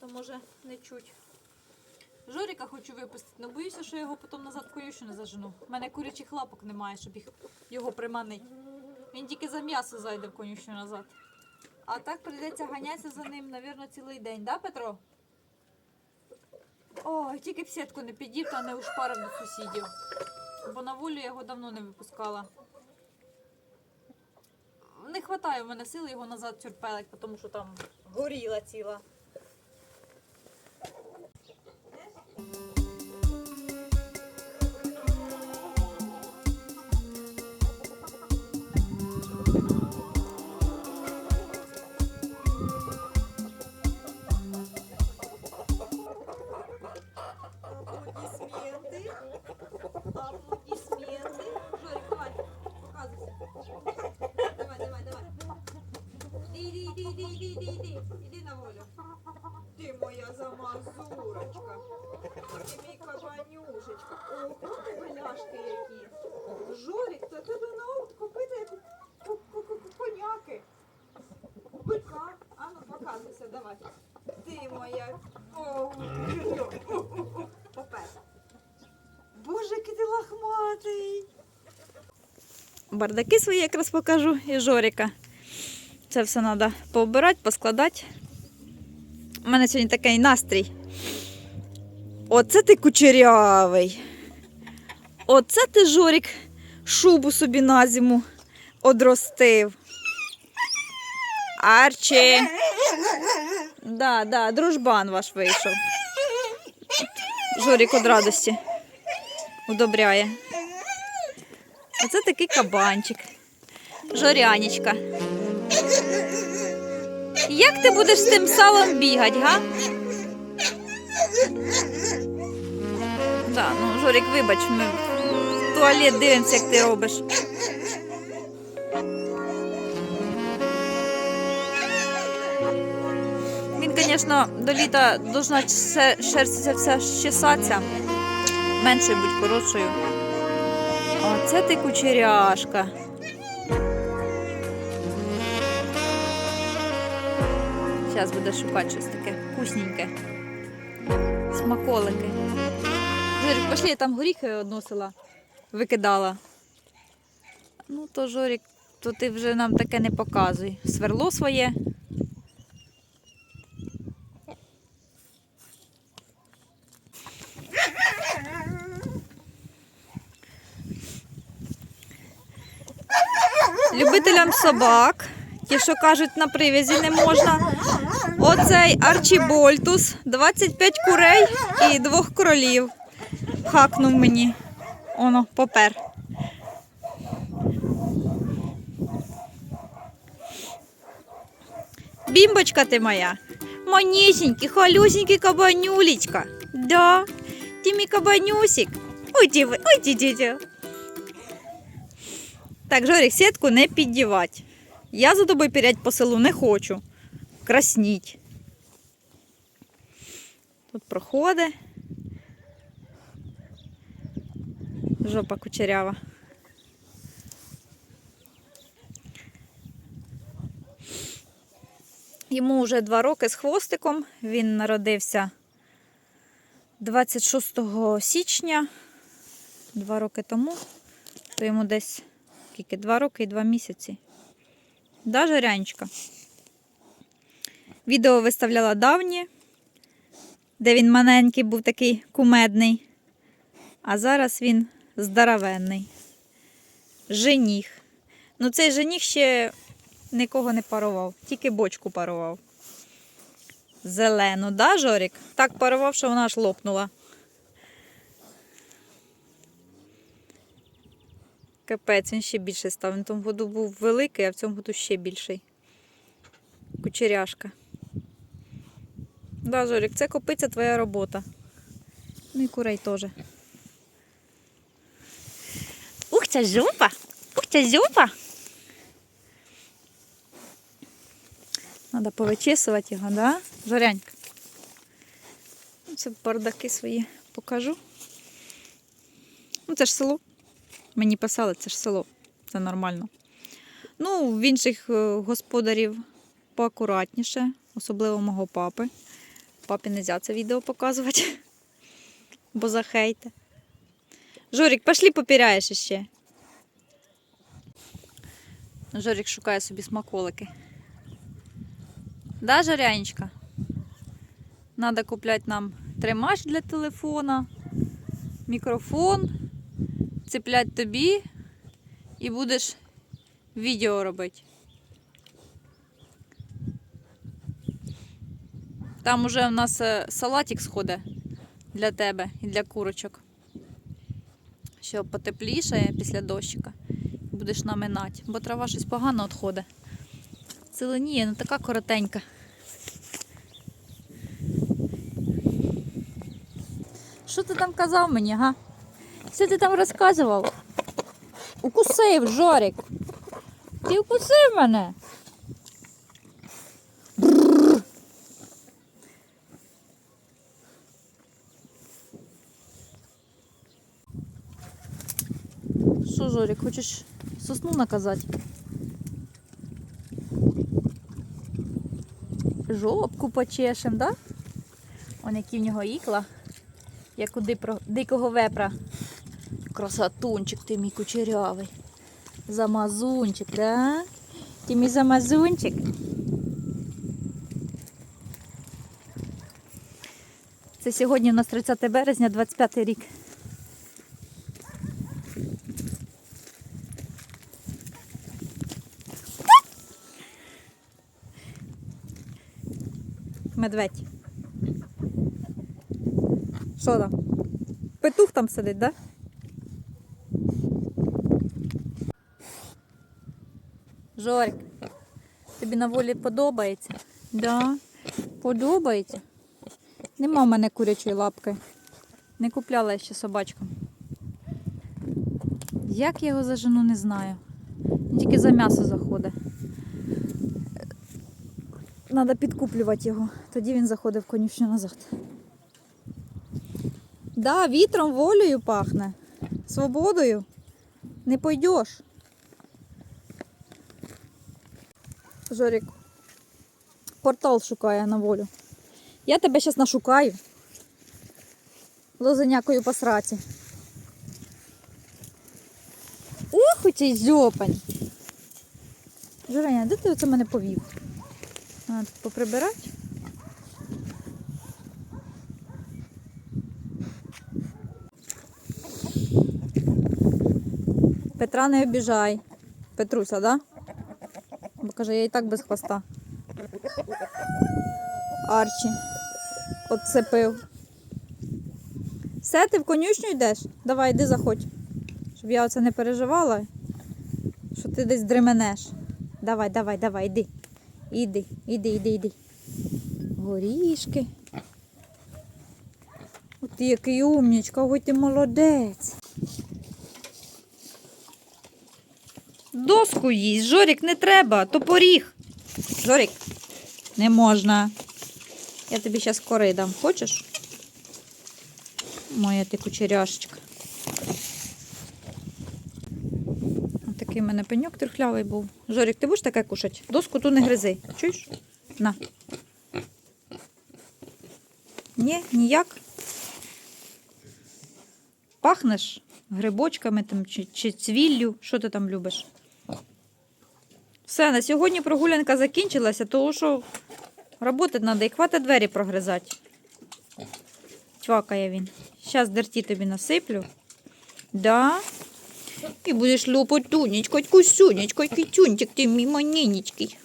то може не чуть. Жоріка хочу випустити, але боюся, що я його потім назад в конюшню не зажену. У мене курячих лапок немає, щоб їх, його приманити. Він тільки за м'ясо зайде в конюшню назад. А так прийдеться ганятися за ним, мабуть, цілий день, да, Петро? Ой, тільки в сітку не підів та не ушпарив до сусідів. Бо на волю я його давно не випускала. Не вистачає в мене сили його назад черпелить, тому що там горіла ціла. Ляшки які. Жорик, то тебе на у коняки. Бика. А ну показуйся, давай. Ти моя. Попер. Боже, який ти лахматий. Бардаки свої якраз покажу і Жоріка. Це все треба пообирати, поскладати. У мене сьогодні такий настрій. Оце ти кучерявий. Оце ти, Жорік, шубу собі на зиму одростив. Арчі. Да, да, дружбан ваш вийшов. Жорік від радості удобряє. Оце такий кабанчик. Жорянечка. Як ти будеш з тим салом бігати, га? Да, ну, Жорік, вибач, ми туалет дивимося, як ти робиш. Він, звісно, до літа должна шерсть вся щесатися, меншою будь коротшою. Оце ти кучеряшка. Зараз буде шукати щось таке вкусненьке. Смаколики. Пошли, я там горіхи односила, викидала. Ну, то Жорик, то ти вже нам таке не показуй. Сверло своє. Любителям собак, ті, що кажуть, на привязі не можна. Оцей Арчібольтус, 25 курей і двох кролів. Хакнув мені. Оно, попер. Бімбочка ти моя. Манісінький, халюсінький кабанюлечка. Да, ти мій кабанюсик. Ой, ті ой. Так, Жорик, сітку не піддівати. Я за тобою пірять по селу не хочу. Красніть. Тут проходить. Жопа кучерява. Йому вже два роки з хвостиком. Він народився 26 січня, два роки тому, то йому десь скільки, два роки і два місяці. Да, Жарянечка? Відео виставляла давні, де він маленький був такий кумедний. А зараз він здоровенний. Женіх. Ну, цей жених ще нікого не парував, тільки бочку парував. Зелену, да, Жорік? Так парував, що вона аж лопнула. Капець, він ще більше став. Він в тому году був великий, а в цьому году ще більший. Кучеряшка. Да, Жорік, це копиця твоя робота. Ну і курей теж. Ух, ця жопа! Ух! Треба повичісувати його, да? Жорянька. Ну, Це бардаки свої покажу. Ну, це ж село. Мені писали, це ж село. Це нормально. Ну, в інших е, господарів поакуратніше, особливо мого папи. Папі не можна це відео показувати, бо захейте. Жорік, пошли попіряєш іще. Жорік шукає собі смаколики. Да, Жарянечка? Надо купляти нам тримач для телефона, мікрофон, цеплять тобі і будеш відео робити. Там уже в нас е, салатик сходить для тебе і для курочок. Що потеплішає після дощика. Будеш наминати, бо трава щось погано відходить. Зеленіє, не така коротенька. Що ти там казав мені, га? Що ти там розказував? Укусив, Жорик. Ти укусив мене. Що, Жорик, хочеш сосну наказати? Жопку почешем, да? Он які в нього ікла, як у дипро- дикого вепра. Красотунчик ти мій кучерявий. Замазунчик, да? Ти мій замазунчик. Це сьогодні у нас 30 березня, 25 рік. Медведь. Що там? Петух там сидить, да? Жорик, тобі на волі подобається? Да, подобається. Нема в мене курячої лапки. Не купляла я ще собачку. Як я його зажену, не знаю. Він Тільки за м'ясо заходить. Треба підкуплювати його. Тоді він заходить в конюшню назад. Да, вітром, волею пахне. Свободою. Не пойдеш. Жорик. Портал шукає на волю. Я тебе зараз нашукаю. Лозенякою по сраці. Ух, у цей зьопань. Жореня, де ти оце мене повів? Треба тут поприбирати. Петра не обіжай. Петруся, да? Бо каже, я і так без хвоста. Арчі. Отцепив. Все, ти в конюшню йдеш? Давай, йди заходь. Щоб я оце не переживала, що ти десь дременеш. Давай, давай, давай, йди. Іди, іди, іди, іди. Горішки. От ти який умнічка, ой ти молодець. Доску їсть, Жорік, не треба, то поріг. Жорік, не можна. Я тобі зараз кори дам. Хочеш? Моя ти кучеряшечка. Ось такий в мене пеньок трухлявий був. Жорік, ти будеш таке кушати? Доску ту не гризи. Чуєш? На. Ні, ніяк. Пахнеш грибочками там, чи, чи цвіллю. Що ти там любиш? Все, на сьогодні прогулянка закінчилася, тому що роботи треба і хватить двері прогризати. Чвакає він. Зараз дерті тобі насиплю. Да. І будеш лопотунечкать, кусюнечкать, китюнчик, ти мій маненечкий.